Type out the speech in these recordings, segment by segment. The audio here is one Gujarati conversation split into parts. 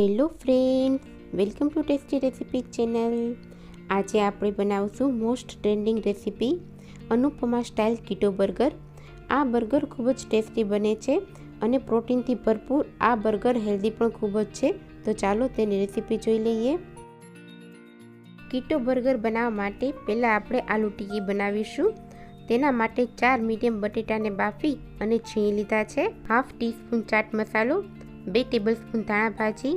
Hello friend welcome to tasty recipe channel આજે આપણે બનાવશું most trending recipe Anupama style keto burger આ બર્ગર ખૂબ જ ટેસ્ટી બને છે અને પ્રોટીનથી ભરપૂર આ બર્ગર હેલ્ધી પણ ખૂબ જ છે. તો ચાલો તેની રેસિપી જોઈ લઈએ. કીટો બર્ગર બનાવવા માટે પહેલાં આપણે આલુ ટીકી બનાવીશું. તેના માટે ચાર મીડિયમ બટેટાને બાફી અને છીણી લીધા છે. હાફ ટીસ્પૂન ચાટ મસાલો બે ટેબલસ્પૂન ધાણા ભાજી,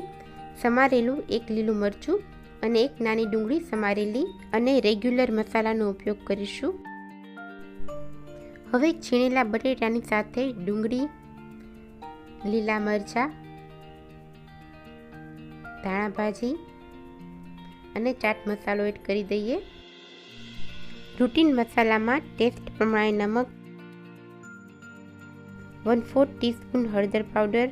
સમારેલું એક લીલું મરચું અને એક નાની ડુંગળી સમારેલી અને રેગ્યુલર મસાલાનો ઉપયોગ કરીશું. હવે છીણેલા બટેટાની સાથે ડુંગળી, લીલા મરચાં, ધાણા ભાજી અને ચાટ મસાલો એડ કરી દઈએ. રૂટીન મસાલામાં ટેસ્ટ પ્રમાણે નમક વન ફોર્થ ટીસ્પૂન હળદર પાવડર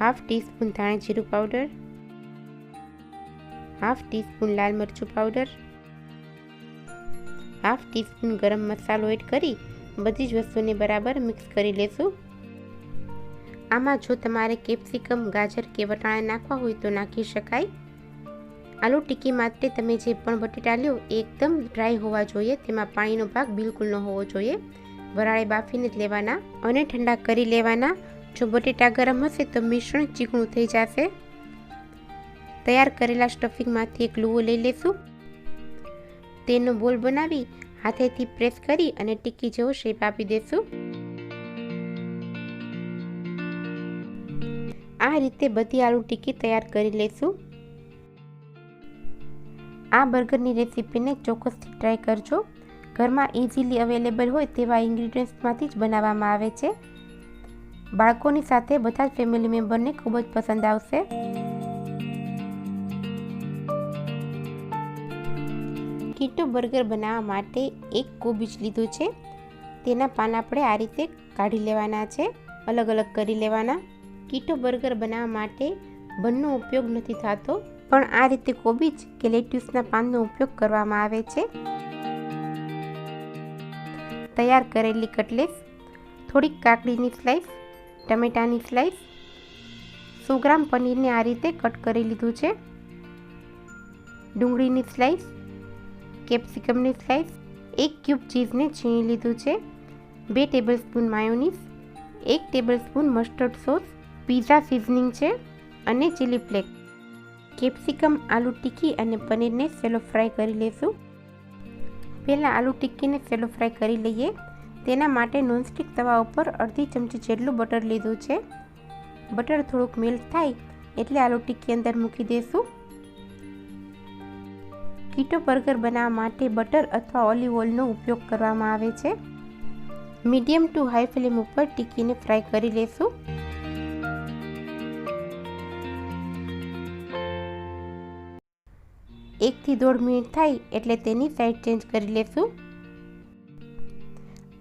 હાફ ટીસ્પૂન ધાણા જીરું પાવડર હાફ ટીસ્પૂન લાલ મરચું પાવડર હાફ ટીસ્પૂન ગરમ મસાલો એડ કરી બધી જ વસ્તુને બરાબર મિક્સ કરી લેશું. આમાં જો તમારે કેપ્સિકમ, ગાજર કે વટાણા નાખવા હોય તો નાખી શકાય. આલુ ટિક્કી માટે તમે જે પણ બટેટા લ્યો એ એકદમ ડ્રાય હોવા જોઈએ, તેમાં પાણીનો ભાગ બિલકુલ ન હોવો જોઈએ. વરાળે બાફીને જ લેવાના અને ઠંડા કરી લેવાના. જો બટેટા ગરમ હશે તો મિશ્રણ ચીકણું થઈ જશે. તૈયાર કરેલા સ્ટફિંગમાંથી એક લુવો લઈ લેશું. તેનો બોલ બનાવી હાથેથી પ્રેસ કરી અને ટિક્કી જેવો શેપ આપી દેશું. આ રીતે બધી આલુ ટિક્કી તૈયાર કરી લેશું. આ બર્ગરની રેસીપીને ચોક્કસથી ટ્રાય કરજો. ઘરમાં ઇઝીલી અવેલેબલ હોય તેવા ઇન્ગ્રીડિયન્ટ્સમાંથી જ બનાવવામાં આવે છે. બાળકોની સાથે બધા જ ફેમિલી મેમ્બરને ખૂબ જ પસંદ આવશે. કીટો બર્ગર બનાવવા માટે એક કોબીજ લીધું છે. તેના પાન આપણે આ રીતે કાઢી લેવાના છે અલગ અલગ કરી લેવાના. કીટો બર્ગર બનાવવા માટે બંનો ઉપયોગ નથી થતો, પણ આ રીતે કોબીજ કે લેટ્યુસના પાનનો ઉપયોગ કરવામાં આવે છે. તૈયાર કરેલી કટલેસ થોડીક કાકડીની સ્લાઈસ ટમેટાની સ્લાઈસ સો ગ્રામ પનીરને આ રીતે કટ કરી લીધું છે. ડુંગળીની સ્લાઈસ, કેપ્સિકમની સ્લાઈસ, એક ક્યુબ ચીઝને છીણી લીધું છે. બે ટેબલ સ્પૂન માયોનીઝ, એક tablespoon mustard sauce, pizza seasoning છે અને chilli flake capsicum, aloo tikki અને પનીરને સેલો ફ્રાય કરી લેશું. પહેલાં આલુ ટિક્કીને સેલો ફ્રાય કરી લઈએ. તેના માટે નોનસ્ટિક તવા ઉપર અડધી ચમચી જેટલું બટર લીધું છે. બટર થોડુંક મેલ્ટ થાય એટલે આલુ ટિક્કી અંદર મૂકી દઈશું કીટો બર્ગર બનાવવા માટે બટર અથવા ઓલિવ ઓઇલનો ઉપયોગ કરવામાં આવે છે. મીડિયમ ટુ હાઈ ફ્લેમ ઉપર ટિક્કીને ફ્રાય કરી લેશું. એકથી દોઢ મિનિટ થાય એટલે તેની સાઈડ ચેન્જ કરી લેશું.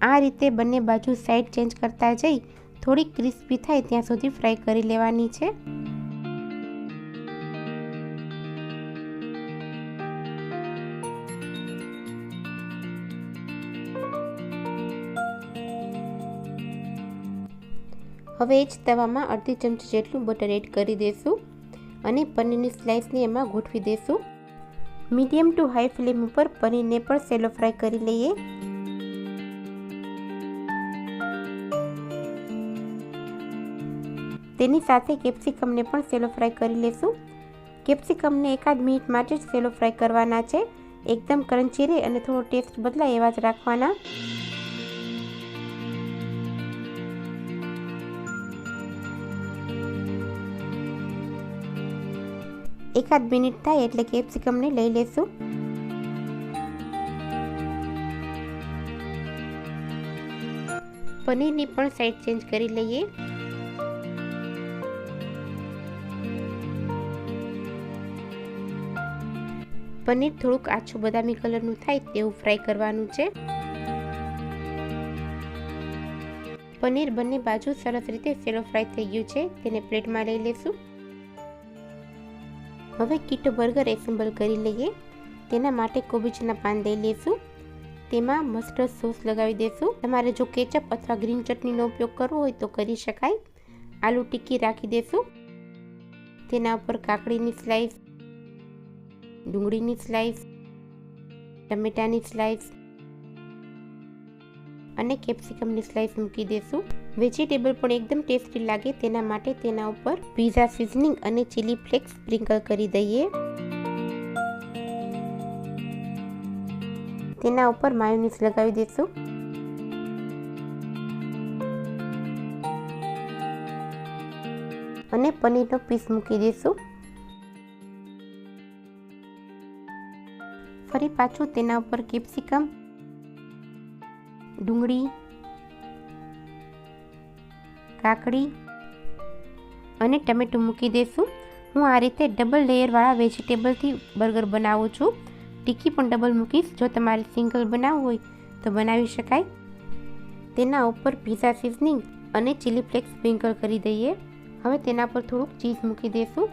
આ રીતે બંને બાજુ સાઈડ ચેન્જ કરતા જઈ થોડી ક્રિસ્પી થાય ત્યાં સુધી ફ્રાય કરી લેવાની છે. હવે એ જ તવામાં અડધી ચમચી જેટલું બટર એડ કરી દેશું અને પનીરની સ્લાઇસને એમાં ગોઠવી દઈશું મીડિયમ ટુ હાઈ ફ્લેમ ઉપર પનીરને પણ સેલો ફ્રાય કરી લઈએ. તેની સાથે કેપ્સિકમને પણ સેલો ફ્રાય કરી લેશું. કેપ્સિકમને એકાદ મિનિટ માટે જ સેલો ફ્રાય કરવાના છે. એકદમ ક્રન્ચી રહે અને થોડો ટેસ્ટ બદલાય એવા જ રાખવાના. એકાદ મિનિટ થાય એટલે કેપ્સિકમને લઈ લેશું. પનીરની પણ સાઈડ ચેન્જ કરી લઈએ. પનીર થોડુંક આછું બદામી કલરનું થાય તેવું ફ્રાય કરવાનું છે. પનીર બંને બાજુ સરસ રીતે સેલો ફ્રાય થઈ ગયું છે, તેને પ્લેટમાં લઈ લેશું. હવે કીટો બર્ગર એસેમ્બલ કરી લઈએ. તેના માટે કોબીજના પાન લઈ લેશું. તેમાં મસ્ટર્ડ સોસ લગાવી દેશું. તમારે જો કેચઅપ અથવા ગ્રીન ચટણીનો ઉપયોગ કરવો હોય તો કરી શકાય. આલુ ટિક્કી રાખી દેશું. તેના ઉપર કાકડીની સ્લાઈસ ડુંગળીની સ્લાઇસ ટમેટાની સ્લાઇસ અને કેપ્સિકમની સ્લાઇસ મૂકી દેશું. વેજીટેબલ પણ એકદમ ટેસ્ટી લાગે, તેના માટે તેના ઉપર પીઝા સિઝનિંગ અને ચીલી ફ્લેક્સ સ્પ્રિંકલ કરી દઈએ. તેના ઉપર માયોનીઝ લગાવી દઈશું અને પનીરનો પીસ મૂકી દઈશું ફરી પાછું તેના ઉપર કેપ્સિકમ, ડુંગળી, કાકડી અને ટમેટું મૂકી દઈશું હું આ રીતે ડબલ લેયરવાળા વેજીટેબલથી બર્ગર બનાવું છું. ટીકી પણ ડબલ મૂકીશ. જો તમારે સિંગલ બનાવવું હોય તો બનાવી શકાય. તેના ઉપર પીઝા સિઝનિંગ અને ચીલી ફ્લેક્સ સ્પ્રિંકલ કરી દઈએ. હવે તેના પર થોડુંક ચીઝ મૂકી દઈશું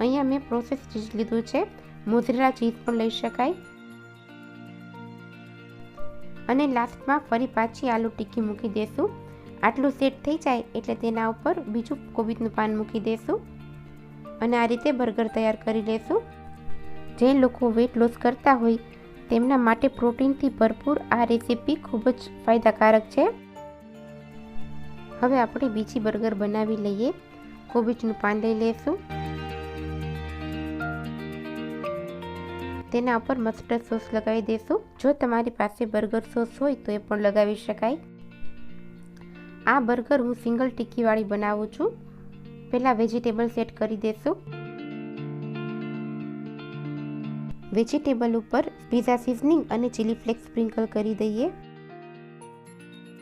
અહીંયા મેં પ્રોસેસ ચીઝ લીધું છે. મોઝરેલા ચીઝ પણ લઈ શકાય. અને લાસ્ટમાં ફરી પાછી આલુ ટીકી મૂકી દઈશું આટલું સેટ થઈ જાય એટલે તેના ઉપર બીજું કોબીજનું પાન મૂકી દઈશું અને આ રીતે બર્ગર તૈયાર કરી લઈશું જે લોકો વેટ લોસ કરતા હોય તેમના માટે પ્રોટીનથી ભરપૂર આ રેસીપી ખૂબ જ ફાયદાકારક છે. હવે આપણે બીજી બર્ગર બનાવી લઈએ. કોબીજનું પાન લઈ લઈશું તેના ઉપર મસ્ટર્ડ સોસ લગાવી દેશું. જો તમારી પાસે બર્ગર સોસ હોય તો એ પણ લગાવી શકાય. આ બર્ગર હું સિંગલ ટિક્કીવાળી બનાવું છું. પહેલાં વેજીટેબલ સેટ કરી દેશું. વેજીટેબલ ઉપર પીઝા સિઝનિંગ અને ચીલી ફ્લેક્સ સ્પ્રિંકલ કરી દઈએ.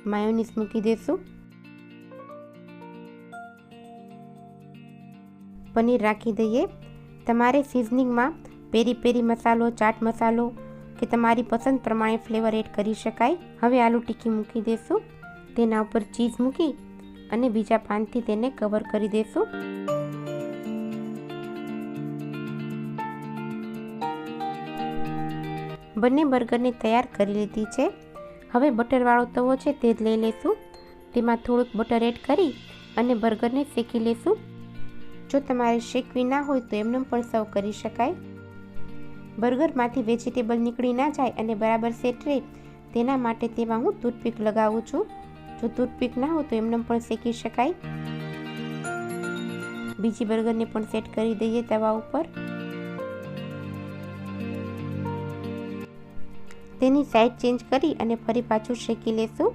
માયોનીઝ મૂકી દેશું. પનીર રાખી દઈએ. તમારે સિઝનિંગમાં પેરી પેરી મસાલો, ચાટ મસાલો કે તમારી પસંદ પ્રમાણે ફ્લેવર એડ કરી શકાય. હવે આલુ ટીકી મૂકી દઈશું તેના ઉપર ચીઝ મૂકી અને બીજા પાનથી તેને કવર કરી દઈશું બંને બર્ગરને તૈયાર કરી લીધી છે. હવે બટરવાળો તવો છે તે જ લઈ લઈશું તેમાં થોડુંક બટર એડ કરી અને બર્ગરને શેકી લઈશું જો તમારે શેકવી ના હોય તો એમને પણ સર્વ કરી શકાય. બર્ગરમાંથી વેજીટેબલ નીકળી ના જાય અને બરાબર સેટ રહે તેના માટે તેમાં હું ટૂથપીક લગાવું છું. જો ટૂથપીક ના હોય તો એમને પણ શેકી શકાય. બીજી બર્ગરને પણ સેટ કરી દઈએ તવા ઉપર. તેની સાઈડ ચેન્જ કરી અને ફરી પાછું શેકી લેશું.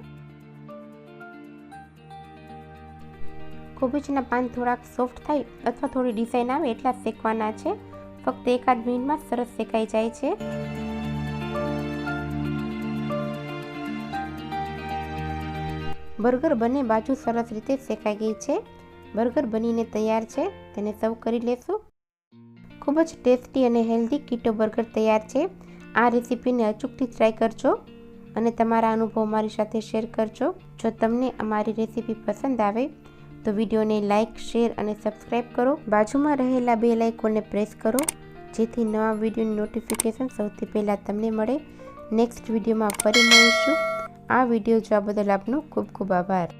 કોબીજના પાન થોડાક સોફ્ટ થાય અથવા થોડી ડિઝાઇન આવે એટલા શેકવાના છે. ફક્ત એકાદ મિનિટમાં સરસ શેકાઈ જાય છે. બર્ગર બંને બાજુ સરસ રીતે શેકાઈ ગઈ છે. બર્ગર બનીને તૈયાર છે. તેને સર્વ કરી લેશું. ખૂબ જ ટેસ્ટી અને હેલ્ધી કીટો બર્ગર તૈયાર છે. આ રેસીપીને અચૂકથી ટ્રાય કરજો અને તમારા અનુભવ મારી સાથે શેર કરજો. જો તમને અમારી રેસીપી પસંદ આવે તો વિડીયોને લાઇક, શેર અને સબસ્ક્રાઈબ કરો. બાજુમાં રહેલા બે લાઇકોને પ્રેસ કરો, જેથી નવા વિડીયોની નોટિફિકેશન સૌથી પહેલાં તમને મળે. નેક્સ્ટ વિડીયોમાં ફરી મળીશું. આ વીડિયો જોવા બદલ આપનો ખૂબ ખૂબ આભાર.